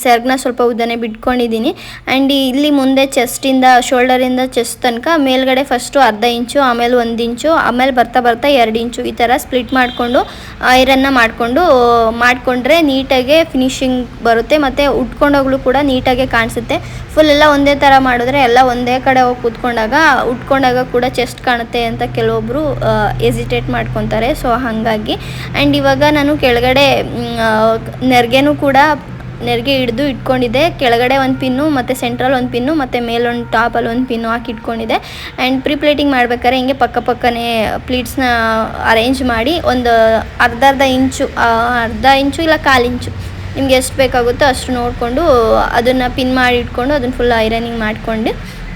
ಸೆರ್ಗ್ನ ಸ್ವಲ್ಪ ಉದ್ದನೆ ಬಿಟ್ಕೊಂಡಿದ್ದೀನಿ. ಆ್ಯಂಡ್ ಇಲ್ಲಿ ಮುಂದೆ ಚೆಸ್ಟಿಂದ ಶೋಲ್ಡರಿಂದ ಚೆಸ್ಟ್ ತನಕ ಮೇಲ್ಗಡೆ ಫಸ್ಟು ಅರ್ಧ ಇಂಚು, ಆಮೇಲೆ ಒಂದು ಇಂಚು, ಆಮೇಲೆ ಬರ್ತಾ ಬರ್ತಾ ಎರಡು ಇಂಚು ಈ ಥರ ಸ್ಪ್ಲಿಟ್ ಮಾಡಿಕೊಂಡು ಐರನ್ನ ಮಾಡಿಕೊಂಡು, ಮಾಡಿಕೊಂಡ್ರೆ ನೀಟಾಗೆ ಫಿನಿಶಿಂಗ್ ಬರುತ್ತೆ. ಮತ್ತು ಉಟ್ಕೊಂಡೋಗ್ಲು ಕೂಡ ನೀಟಾಗೆ ಕಾಣಿಸುತ್ತೆ. ಫುಲ್ ಎಲ್ಲ ಒಂದೇ ಥರ ಮಾಡಿದ್ರೆ ಎಲ್ಲ ಒಂದೇ ಕಡೆ ಹೋಗಿ ಕೂತ್ಕೊಂಡಾಗ, ಉಟ್ಕೊಂಡಾಗ ಕೂಡ ಚೆಸ್ಟ್ ಕಾಣುತ್ತೆ ಅಂತ ಕೆಲವೊಬ್ಬರು ಎಸಿಟೇಟ್ ಮಾಡ್ಕೊತಾರೆ. ಸೊ ಹಾಗಾಗಿ. ಆ್ಯಂಡ್ ಇವಾಗ ನಾನು ಕೆಳಗಡೆ ನೆರ್ಗೆನೂ ಕೂಡ ನೆರಿಗೆ ಹಿಡಿದು ಇಟ್ಕೊಂಡಿದ್ದೆ ಕೆಳಗಡೆ ಒಂದು ಪಿನ್ನು, ಮತ್ತು ಸೆಂಟ್ರಲ್ ಒಂದು ಪಿನ್ನು, ಮತ್ತು ಮೇಲೊಂದು ಟಾಪಲ್ಲಿ ಒಂದು ಪಿನ್ನು ಹಾಕಿ ಇಟ್ಕೊಂಡಿದೆ. ಆ್ಯಂಡ್ ಪ್ರೀ ಪ್ಲೇಟಿಂಗ್ ಮಾಡ್ಬೇಕಾದ್ರೆ ಹಿಂಗೆ ಪಕ್ಕ ಪಕ್ಕನೇ ಪ್ಲೀಟ್ಸ್ನ ಅರೇಂಜ್ ಮಾಡಿ ಒಂದು ಅರ್ಧ ಅರ್ಧ ಇಂಚು ಅರ್ಧ ಇಂಚು ಇಲ್ಲ ಕಾಲು ಇಂಚು ನಿಮ್ಗೆ ಎಷ್ಟು ಬೇಕಾಗುತ್ತೋ ಅಷ್ಟು ನೋಡಿಕೊಂಡು ಅದನ್ನು ಪಿನ್ ಮಾಡಿ ಇಟ್ಕೊಂಡು ಅದನ್ನು ಫುಲ್ ಐರನಿಂಗ್ ಮಾಡಿಕೊಂಡು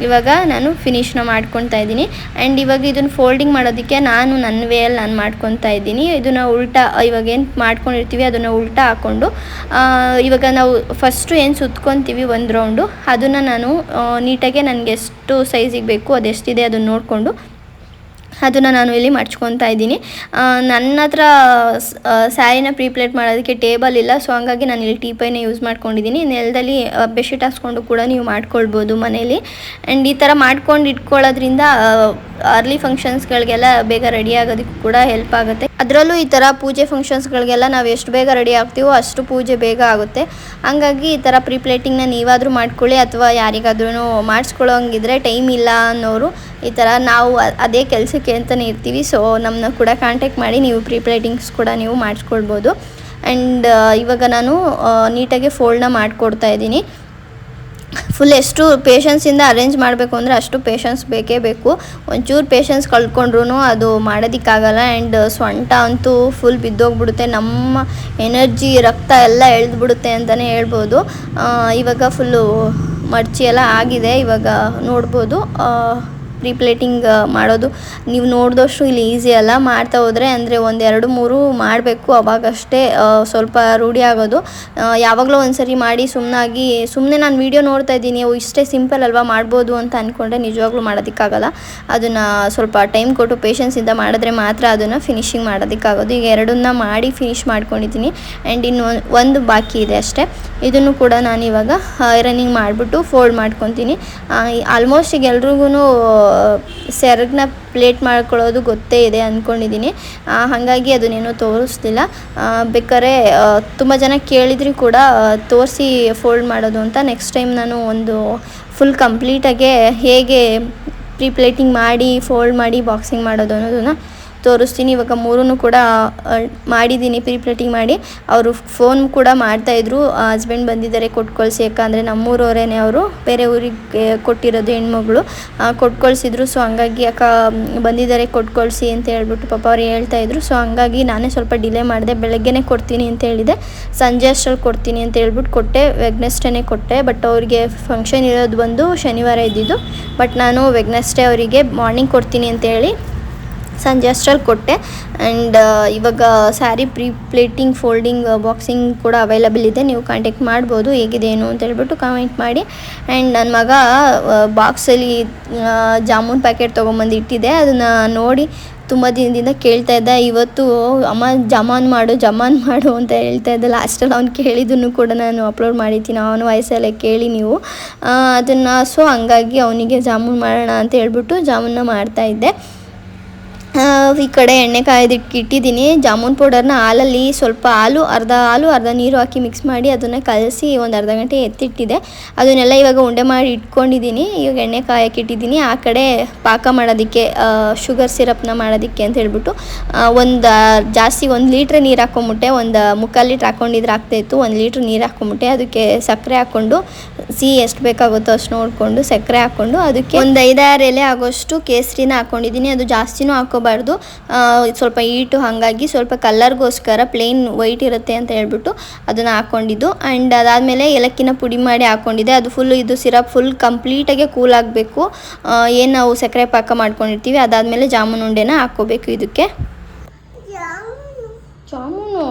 ಇವಾಗ ನಾನು ಫಿನಿಶ್ನ ಮಾಡ್ಕೊತಾ ಇದ್ದೀನಿ. ಆ್ಯಂಡ್ ಇವಾಗ ಇದನ್ನು ಫೋಲ್ಡಿಂಗ್ ಮಾಡೋದಕ್ಕೆ ನಾನು ನನ್ನ ವೇಯಲ್ಲಿ ನಾನು ಮಾಡ್ಕೊತಾ ಇದ್ದೀನಿ. ಇದನ್ನು ಉಲ್ಟಾ, ಇವಾಗ ಏನು ಮಾಡ್ಕೊಂಡಿರ್ತೀವಿ ಅದನ್ನು ಉಲ್ಟಾ ಹಾಕ್ಕೊಂಡು ಇವಾಗ ನಾವು ಫಸ್ಟು ಏನು ಸುತ್ಕೊತೀವಿ ಒಂದು ರೌಂಡು ಅದನ್ನು ನಾನು ನೀಟಾಗೆ ನನಗೆ ಎಷ್ಟು ಸೈಜಿಗೆ ಬೇಕು ಅದೆಷ್ಟಿದೆ ಅದನ್ನು ನೋಡಿಕೊಂಡು ಅದನ್ನು ನಾನು ಇಲ್ಲಿ ಮಡ್ಚ್ಕೊತಾ ಇದ್ದೀನಿ. ನನ್ನ ಹತ್ರ ಸ್ಯಾರಿನ ಪ್ರೀಪ್ಲೇಟ್ ಮಾಡೋದಕ್ಕೆ ಟೇಬಲ್ ಇಲ್ಲ, ಸೊ ಹಂಗಾಗಿ ನಾನು ಇಲ್ಲಿ ಟೀಪೈನ ಯೂಸ್ ಮಾಡ್ಕೊಂಡಿದ್ದೀನಿ. ನೆಲದಲ್ಲಿ ಬೆಡ್ಶೀಟ್ ಹಾಸ್ಕೊಂಡು ಕೂಡ ನೀವು ಮಾಡ್ಕೊಳ್ಬೋದು ಮನೇಲಿ. ಆ್ಯಂಡ್ ಈ ಥರ ಮಾಡ್ಕೊಂಡು ಇಟ್ಕೊಳ್ಳೋದ್ರಿಂದ ಅರ್ಲಿ ಫಂಕ್ಷನ್ಸ್ಗಳಿಗೆಲ್ಲ ಬೇಗ ರೆಡಿ ಆಗೋದಕ್ಕೂ ಕೂಡ ಹೆಲ್ಪ್ ಆಗುತ್ತೆ. ಅದರಲ್ಲೂ ಈ ಥರ ಪೂಜೆ ಫಂಕ್ಷನ್ಸ್ಗಳಿಗೆಲ್ಲ ನಾವು ಎಷ್ಟು ಬೇಗ ರೆಡಿ ಆಗ್ತೀವೋ ಅಷ್ಟು ಪೂಜೆ ಬೇಗ ಆಗುತ್ತೆ. ಹಂಗಾಗಿ ಈ ಥರ ಪ್ರಿಪ್ಲೇಟಿಂಗ್ನ ನೀವಾದರೂ ಮಾಡ್ಕೊಳ್ಳಿ ಅಥವಾ ಯಾರಿಗಾದ್ರೂ ಮಾಡಿಸ್ಕೊಳ್ಳೋಂಗಿದ್ರೆ ಟೈಮ್ ಇಲ್ಲ ಅನ್ನೋರು ಈ ಥರ ನಾವು ಅದೇ ಕೆಲಸಕ್ಕೆ ಅಂತಲೇ ಇರ್ತೀವಿ. ಸೊ ನಮ್ಮನ್ನ ಕೂಡ ಕಾಂಟ್ಯಾಕ್ಟ್ ಮಾಡಿ ನೀವು ಪ್ರಿಪ್ಲೇಟಿಂಗ್ಸ್ ಕೂಡ ನೀವು ಮಾಡಿಸ್ಕೊಳ್ಬೋದು. ಆ್ಯಂಡ್ ಇವಾಗ ನಾನು ನೀಟಾಗಿ ಫೋಲ್ಡ್ನ ಮಾಡಿಕೊಡ್ತಾ ಇದ್ದೀನಿ. ಫುಲ್ ಎಷ್ಟು ಪೇಷನ್ಸಿಂದ ಅರೇಂಜ್ ಮಾಡಬೇಕು ಅಂದರೆ ಅಷ್ಟು ಪೇಷನ್ಸ್ ಬೇಕೇ ಬೇಕು. ಒಂಚೂರು ಪೇಷನ್ಸ್ ಕಳ್ಕೊಂಡ್ರೂ ಅದು ಮಾಡೋದಕ್ಕಾಗಲ್ಲ ಆ್ಯಂಡ್ ಸೊಂಟ ಅಂತೂ ಫುಲ್ ಬಿದ್ದೋಗ್ಬಿಡುತ್ತೆ. ನಮ್ಮ ಎನರ್ಜಿ ರಕ್ತ ಎಲ್ಲ ಎಳೆದ್ಬಿಡುತ್ತೆ ಅಂತಲೇ ಹೇಳ್ಬೋದು. ಇವಾಗ ಫುಲ್ಲು ಮರ್ಚಿ ಎಲ್ಲ ಆಗಿದೆ. ಇವಾಗ ನೋಡ್ಬೋದು. ಪ್ರೀಪ್ಲೇಟಿಂಗ್ ಮಾಡೋದು. ನೀವು ನೋಡಿದಷ್ಟು ಇಲ್ಲಿ ಈಸಿ ಅಲ್ಲ. ಮಾಡ್ತಾ ಹೋದರೆ ಅಂದರೆ ಒಂದು ಎರಡು ಮೂರು ಮಾಡಬೇಕು. ಅವಾಗಷ್ಟೇ ಸ್ವಲ್ಪ ರೂಢಿ ಆಗೋದು. ಯಾವಾಗಲೂ ಒಂದು ಸರಿ ಮಾಡಿ ಸುಮ್ಮನಾಗಿ ಸುಮ್ಮನೆ ನಾನು ವೀಡಿಯೋ ನೋಡ್ತಾ ಇದ್ದೀನಿ. ಅವು ಇಷ್ಟೇ ಸಿಂಪಲ್ ಅಲ್ವಾ? ಮಾಡ್ಬೋದು ಅಂತ ಅಂದ್ಕೊಂಡ್ರೆ ನಿಜವಾಗ್ಲೂ ಮಾಡೋದಕ್ಕಾಗಲ್ಲ. ಅದನ್ನು ಸ್ವಲ್ಪ ಟೈಮ್ ಕೊಟ್ಟು ಪೇಷನ್ಸಿಂದ ಮಾಡಿದ್ರೆ ಮಾತ್ರ ಅದನ್ನು ಫಿನಿಶಿಂಗ್ ಮಾಡೋದಕ್ಕಾಗೋದು. ಈಗ ಎರಡನ್ನ ಮಾಡಿ ಫಿನಿಶ್ ಮಾಡ್ಕೊಂಡಿದ್ದೀನಿ. ಆ್ಯಂಡ್ ಇನ್ನು ಒಂದ್- ಬಾಕಿ ಇದೆ ಅಷ್ಟೇ. ಇದನ್ನು ಕೂಡ ನಾನು ಇವಾಗ ಐರನಿಂಗ್ ಮಾಡಿಬಿಟ್ಟು ಫೋಲ್ಡ್ ಮಾಡ್ಕೊತೀನಿ. ಆಲ್ಮೋಸ್ಟ್ ಈಗ ಎಲ್ರಿಗೂ ಸೆರಗನ್ನ ಪ್ಲೇಟ್ ಮಾಡ್ಕೊಳ್ಳೋದು ಗೊತ್ತೇ ಇದೆ ಅಂದ್ಕೊಂಡಿದ್ದೀನಿ. ಹಾಗಾಗಿ ಅದನ್ನೇನೂ ತೋರಿಸ್ಲಿಲ್ಲ. ಬೇಕಾದ್ರೆ ತುಂಬ ಜನ ಕೇಳಿದ್ರು ಕೂಡ ತೋರಿಸಿ ಫೋಲ್ಡ್ ಮಾಡೋದು ಅಂತ ನೆಕ್ಸ್ಟ್ ಟೈಮ್ ನಾನು ಒಂದು ಫುಲ್ ಕಂಪ್ಲೀಟಾಗೆ ಹೇಗೆ ಪ್ರೀಪ್ಲೇಟಿಂಗ್ ಮಾಡಿ, ಫೋಲ್ಡ್ ಮಾಡಿ, ಬಾಕ್ಸಿಂಗ್ ಮಾಡೋದು ಅನ್ನೋದನ್ನು ತೋರಿಸ್ತೀನಿ. ಇವಾಗ ಮೂರೂ ಕೂಡ ಮಾಡಿದ್ದೀನಿ ಪ್ರೀಪ್ಲೇಟಿಂಗ್ ಮಾಡಿ. ಅವರು ಫೋನ್ ಕೂಡ ಮಾಡ್ತಾಯಿದ್ರು ಹಸ್ಬೆಂಡ್ ಬಂದಿದ್ದಾರೆ ಕೊಟ್ಕೊಳ್ಸಿ ಕಳಿಸಿ ಯಾಕಂದರೆ ನಮ್ಮೂರವರೇನೆ ಅವರು. ಬೇರೆ ಊರಿಗೆ ಕೊಟ್ಟಿರೋದು ಹೆಣ್ಮಗಳು. ಕೊಟ್ಕೊಳ್ಸಿದ್ರು. ಕಳಿಸಿದ್ರು ಸೊ, ಹಂಗಾಗಿ ಅಕ್ಕ ಬಂದಿದ್ದಾರೆ ಕೊಟ್ಕೊಳ್ಸಿ ಅಂತ ಹೇಳ್ಬಿಟ್ಟು ಪಾಪ ಅವ್ರು ಹೇಳ್ತಾ ಇದ್ರು. ಸೊ, ಹಂಗಾಗಿ ನಾನೇ ಸ್ವಲ್ಪ ಡಿಲೇ ಮಾಡಿದೆ. ಬೆಳಗ್ಗೆನೇ ಕೊಡ್ತೀನಿ ಅಂತ ಹೇಳಿದೆ. ಸಂಜೆ ಅಷ್ಟರಲ್ಲಿ ಕೊಡ್ತೀನಿ ಅಂತ ಹೇಳ್ಬಿಟ್ಟು ಕೊಟ್ಟೆ. ವೆಗ್ನೆಸ್ಡೇನೆ ಕೊಟ್ಟೆ. ಬಟ್ ಅವರಿಗೆ ಫಂಕ್ಷನ್ ಇರೋದು ಬಂದು ಶನಿವಾರ ಇದ್ದಿದ್ದು. ಬಟ್ ನಾನು ವೆಗ್ನೆಸ್ಡೇ ಅವರಿಗೆ ಮಾರ್ನಿಂಗ್ ಕೊಡ್ತೀನಿ ಅಂತ ಹೇಳಿ ಸಂಜೆ ಅಷ್ಟರಲ್ಲಿ ಕೊಟ್ಟೆ. ಆ್ಯಂಡ್ ಇವಾಗ sari pre, pleating, folding, boxing ಕೂಡ ಅವೈಲಬಲ್ ಇದೆ. ನೀವು ಕಾಂಟ್ಯಾಕ್ಟ್ ಮಾಡ್ಬೋದು ಹೇಗಿದೆ, ಏನು ಅಂತ ಹೇಳ್ಬಿಟ್ಟು ಕಾಮೆಂಟ್ ಮಾಡಿ. ಆ್ಯಂಡ್ ನನ್ನ ಮಗ ಬಾಕ್ಸಲ್ಲಿ ಜಾಮೂನ್ ಪ್ಯಾಕೆಟ್ ತೊಗೊಂಬಂದು ಇಟ್ಟಿದೆ. ಅದನ್ನು ನೋಡಿ ತುಂಬ ದಿನದಿಂದ ಕೇಳ್ತಾ ಇದ್ದ. ಇವತ್ತು, ಅಮ್ಮ, ಜಮಾನ್ ಮಾಡು ಜಮಾನ್ ಮಾಡು ಅಂತ ಹೇಳ್ತಾ ಇದ್ದ. ಲಾಸ್ಟಲ್ಲಿ ಅವ್ನು ಕೇಳಿದ್ದನ್ನು ಕೂಡ ನಾನು ಅಪ್ಲೋಡ್ ಮಾಡಿದ್ದೀನಿ. ಅವನ ವಯಸ್ಸಲ್ಲೇ ಕೇಳಿ ನೀವು. ಅದನ್ನು ಸೊ ಹಂಗಾಗಿ ಅವನಿಗೆ ಜಾಮೂನ್ ಮಾಡೋಣ ಅಂತ ಹೇಳ್ಬಿಟ್ಟು ಜಾಮೂನ್ನ ಮಾಡ್ತಾಯಿದ್ದೆ ಈ ಕಡೆ ಎಣ್ಣೆ ಕಾಯ್ದಿಟ್ಟು ಇಟ್ಟಿದ್ದೀನಿ. ಜಾಮೂನ್ ಪೌಡರ್ನ ಹಾಲಲ್ಲಿ ಸ್ವಲ್ಪ ಹಾಲು, ಅರ್ಧ ಹಾಲು, ಅರ್ಧ ನೀರು ಹಾಕಿ ಮಿಕ್ಸ್ ಮಾಡಿ ಅದನ್ನು ಕಲಸಿ ಒಂದು ಅರ್ಧ ಗಂಟೆ ಎತ್ತಿಟ್ಟಿದೆ. ಅದನ್ನೆಲ್ಲ ಇವಾಗ ಉಂಡೆ ಮಾಡಿ ಇಟ್ಕೊಂಡಿದ್ದೀನಿ. ಇವಾಗ ಎಣ್ಣೆ ಕಾಯಕ್ಕೆ ಇಟ್ಟಿದ್ದೀನಿ. ಆ ಕಡೆ ಪಾಕ ಮಾಡೋದಕ್ಕೆ ಶುಗರ್ ಸಿರಪ್ನ ಮಾಡೋದಕ್ಕೆ ಅಂತ ಹೇಳ್ಬಿಟ್ಟು ಒಂದು ಜಾಸ್ತಿ ಒಂದು ಲೀಟ್ರ್ ನೀರು ಹಾಕೊಂಬಿಟ್ಟೆ. ಒಂದು ಮುಕ್ಕಾಲು ಲೀಟ್ರ್ ಹಾಕ್ಕೊಂಡಿದ್ರೆ ಆಗ್ತಾಯಿತ್ತು ಒಂದು ಲೀಟ್ರ್ ನೀರು ಹಾಕೊಂಬಿಟ್ಟೆ. ಅದಕ್ಕೆ ಸಕ್ಕರೆ ಹಾಕ್ಕೊಂಡು, ಸಿಹಿ ಎಷ್ಟು ಬೇಕಾಗುತ್ತೋ ಅಷ್ಟು ನೋಡಿಕೊಂಡು ಸಕ್ಕರೆ ಹಾಕ್ಕೊಂಡು ಅದಕ್ಕೆ ಒಂದು ಐದಾರು ಎಲೆ ಆಗೋಷ್ಟು ಕೇಸರಿನ ಹಾಕ್ಕೊಂಡಿದ್ದೀನಿ ಅದು ಜಾಸ್ತಿನೂ ಹಾಕೋಬಾರ್ದು. ಹಾಕೋಬಾರ್ದು ಸ್ವಲ್ಪ ಈಟು ಹಾಗಾಗಿ ಸ್ವಲ್ಪ ಕಲ್ಲರ್ಗೋಸ್ಕರ ಪ್ಲೇನ್ ವೈಟ್ ಇರುತ್ತೆ ಅಂತ ಹೇಳ್ಬಿಟ್ಟು ಅದನ್ನು ಹಾಕ್ಕೊಂಡಿದ್ದು ಆ್ಯಂಡ್ ಅದಾದಮೇಲೆ ಏಲಕ್ಕಿನ ಪುಡಿ ಮಾಡಿ ಹಾಕ್ಕೊಂಡಿದ್ದೆ ಅದು ಫುಲ್ ಇದು ಸಿರಪ್ ಫುಲ್ ಕಂಪ್ಲೀಟಾಗಿ ಕೂಲ್ ಆಗಬೇಕು. ಏನು ನಾವು ಸಕ್ಕರೆ ಪಾಕ ಮಾಡ್ಕೊಂಡಿರ್ತೀವಿ ಅದಾದಮೇಲೆ ಜಾಮೂನ್ ಉಂಡೆನ ಹಾಕ್ಕೋಬೇಕು ಇದಕ್ಕೆ. ಜಾಮೂನು?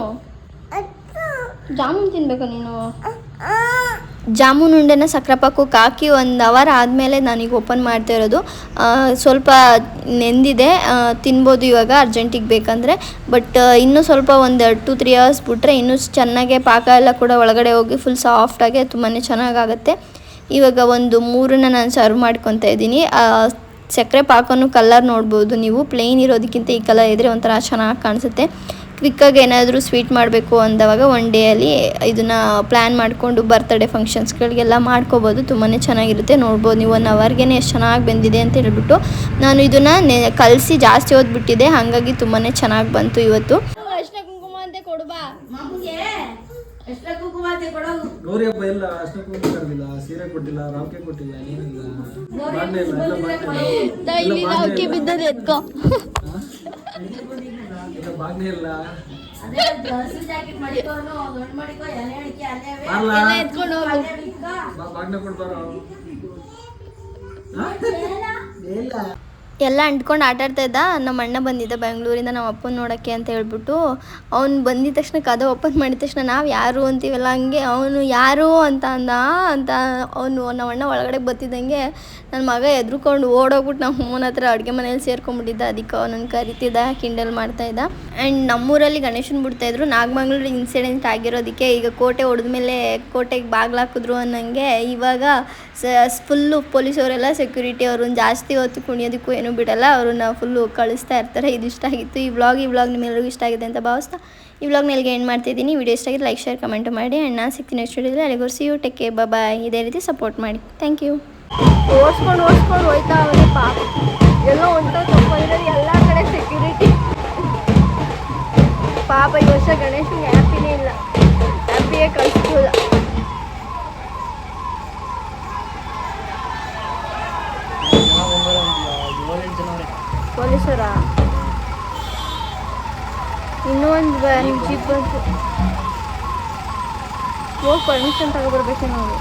ಜಾಮೂನ್? ತಿನ್ಬೇಕು ನೀನು? ಜಾಮೂನ್ ಉಂಡೆನ ಸಕ್ಕರೆ ಪಾಕಕ್ಕೆ ಹಾಕಿ ಒಂದು ಅವರ್ ಆದಮೇಲೆ ನಾನೀಗ ಓಪನ್ ಮಾಡ್ತಾ ಇರೋದು. ಸ್ವಲ್ಪ ನೆಂದಿದೆ. ತಿನ್ಬೋದು ಇವಾಗ ಅರ್ಜೆಂಟಿಗೆ ಬೇಕಂದರೆ. ಬಟ್ ಇನ್ನೂ ಸ್ವಲ್ಪ ಒಂದು ಟು ತ್ರೀ ಅವರ್ಸ್ ಬಿಟ್ಟರೆ ಇನ್ನೂ ಚೆನ್ನಾಗೆ ಪಾಕ ಎಲ್ಲ ಕೂಡ ಒಳಗಡೆ ಹೋಗಿ ಫುಲ್ ಸಾಫ್ಟಾಗೆ ತುಂಬಾ ಚೆನ್ನಾಗಾಗುತ್ತೆ. ಇವಾಗ ಒಂದು ಮೂರನ್ನ ನಾನು ಸರ್ವ್ ಮಾಡ್ಕೊತಾ ಇದ್ದೀನಿ. ಸಕ್ಕರೆ ಪಾಕನ್ನು ಕಲರ್ ನೋಡ್ಬೋದು ನೀವು. ಪ್ಲೇನ್ ಇರೋದಕ್ಕಿಂತ ಈ ಕಲರ್ ಇದ್ದರೆ ಒಂಥರ ಚೆನ್ನಾಗಿ ಕಾಣಿಸುತ್ತೆ. ಕ್ವಿಕ್ಕಾಗಿ ಏನಾದರೂ ಸ್ವೀಟ್ ಮಾಡಬೇಕು ಅಂದವಾಗ ಒನ್ ಡೇಯಲ್ಲಿ ಇದನ್ನು ಪ್ಲ್ಯಾನ್ ಮಾಡಿಕೊಂಡು ಬರ್ತ್ಡೇ ಫಂಕ್ಷನ್ಸ್ಗಳಿಗೆಲ್ಲ ಮಾಡ್ಕೋಬೋದು. ತುಂಬಾ ಚೆನ್ನಾಗಿರುತ್ತೆ. ನೋಡ್ಬೋದು ನೀವು ಒನ್ ಅವರ್ಗೆ ಎಷ್ಟು ಚೆನ್ನಾಗಿ ಬಂದಿದೆ ಅಂತ ಹೇಳ್ಬಿಟ್ಟು ನಾನು ಇದನ್ನು ನೆ ಕಲಸಿ ಜಾಸ್ತಿ ಓದ್ಬಿಟ್ಟಿದ್ದೆ ಹಾಗಾಗಿ ತುಂಬಾ ಚೆನ್ನಾಗಿ ಬಂತು ಇವತ್ತು. ಕುಂಕುಮ ಅಂತ ಕೊಡ್ಬಾ ಗೌರಿ ಹಬ್ಬ ಎಲ್ಲ ಅಷ್ಟೇ ಕರೆದಿಲ್ಲ ಸೀರೆ ಕೊಟ್ಟಿಲ್ಲ ರಾಮಕೆ ಕೊಟ್ಟಿಲ್ಲ ಏನಿಲ್ಲ. ಬಾಂಡೆ ಇಲ್ಲ ಬಾಂಡೆ ಎತ್ಕೋ. ಇಲ್ಲ ಬಾಂಡೆ ಇಲ್ಲ. ಪಾರ್ಲಾ? ಎತ್ಕೊಂಡು ಬಾ ಬಾಂಡೆ ಕೊಡ್ತಾರ ಎಲ್ಲ ಅಂಟ್ಕೊಂಡು ಆಟಾಡ್ತಾ ಇದ್ದ. ನಮ್ಮ ಅಣ್ಣ ಬಂದಿದ್ದ ಬೆಂಗಳೂರಿಂದ, ನಮ್ಮ ಅಪ್ಪನ ನೋಡೋಕ್ಕೆ ಅಂತ ಹೇಳ್ಬಿಟ್ಟು ಅವ್ನು ಬಂದಿದ ತಕ್ಷಣ ಕದ ಓಪನ್ ಮಾಡಿದ ತಕ್ಷಣ ನಾವು ಯಾರು ಅಂತೀವಲ್ಲ ಹಂಗೆ, ಅವನು ಯಾರು ಅಂತ ಅಂದ ಅಂತ ಅವನು ನಮ್ಮ ಅಣ್ಣ ಒಳಗಡೆ ಬತ್ತಿದ್ದಂಗೆ ನನ್ನ ಮಗ ಎದ್ರುಕೊಂಡು ಓಡೋಗ್ಬಿಟ್ಟು ನಮ್ಮ ಅಮ್ಮನ ಹತ್ರ ಅಡುಗೆ ಮನೇಲಿ ಸೇರ್ಕೊಂಡ್ಬಿಟ್ಟಿದ್ದ. ಅದಕ್ಕೆ ಅವನನ್ನು ಕರಿತಿದ್ದ ಕಿಂಡಲ್ ಮಾಡ್ತಾ ಇದ್ದ. ಆ್ಯಂಡ್ ನಮ್ಮೂರಲ್ಲಿ ಗಣೇಶನ ಬಿಡ್ತಾಯಿದ್ರು ನಾಗಮಂಗ್ಳೂರು ಇನ್ಸಿಡೆಂಟ್ ಆಗಿರೋದಕ್ಕೆ ಈಗ ಕೋಟೆ ಹೊಡೆದ್ಮೇಲೆ ಕೋಟೆಗೆ ಬಾಗ್ಲಾಕಿದ್ರು ಅನ್ನಂಗೆ ಇವಾಗ ಸ, ಫುಲ್ಲು ಪೊಲೀಸವರೆಲ್ಲ ಸೆಕ್ಯೂರಿಟಿ ಅವ್ರನ್ನ ಜಾಸ್ತಿ ಹೊತ್ತು ಕುಣಿಯೋದಕ್ಕೂ ಏನೂ ಬಿಡಲ್ಲ. ಅವ್ರನ್ನ ಫುಲ್ಲು ಕಳಿಸ್ತಾ ಇರ್ತಾರೆ. ಇಷ್ಟ ಆಗಿತ್ತು. ಈ ವ್ಲಾಗ್ ಈ ವ್ಲಾಗ್ ನಿಮ್ಮೆಲ್ಲರಿಗೂ ಇಷ್ಟ ಆಗಿದೆ ಅಂತ ಭಾವಿಸ್ತಾ ಈ ವ್ಲಾಗ್ ನೆಲ್ಗೆ ಏನು ಮಾಡ್ತಿದ್ದೀನಿ ವಿಡಿಯೋ ಇಷ್ಟ ಆಗಿದೆ ಲೈಕ್ ಶೇರ್ ಕಮೆಂಟ್ ಮಾಡಿ. ಅಣ್ಣ, ನಾನು ನೆಕ್ಸ್ಟ್ ವಿಡಿಯೋದಲ್ಲಿ ಅಲ್ಲಿಗೂ ಸಿ ಯು ಟೆಕ್ ಬಾಯ್ ಇದೇ ರೀತಿ ಸಪೋರ್ಟ್ ಮಾಡಿ. ಥ್ಯಾಂಕ್ ಯು ಓಡಿಸ್ಕೊಂಡು ಓಡಿಸ್ಕೊಂಡು ಹೋಯ್ತಾ ಅವರೇ ಪಾಪ. ಎಲ್ಲ ಹೊಂಟೋ ತಪ್ಪಂದ್ರೆ ಎಲ್ಲ ಕಡೆ ಸೆಕ್ಯೂರಿಟಿ ಪಾಪ, ಈ ವರ್ಷ ಗಣೇಶನಿಗೆ ಹ್ಯಾಪಿನೇ ಇಲ್ಲ. ಹ್ಯಾಪಿಯೇ ಕಳಿಸ್ಬೋದ ಪೊಲೀಸರ? ಇನ್ನೂ ಒಂದು ಜೀಪ್ ಬಂತು. ಹೋಗಿ ಪರ್ಮಿಷನ್ ತಗೊಬರ್ಬೇಕು ನಾವು.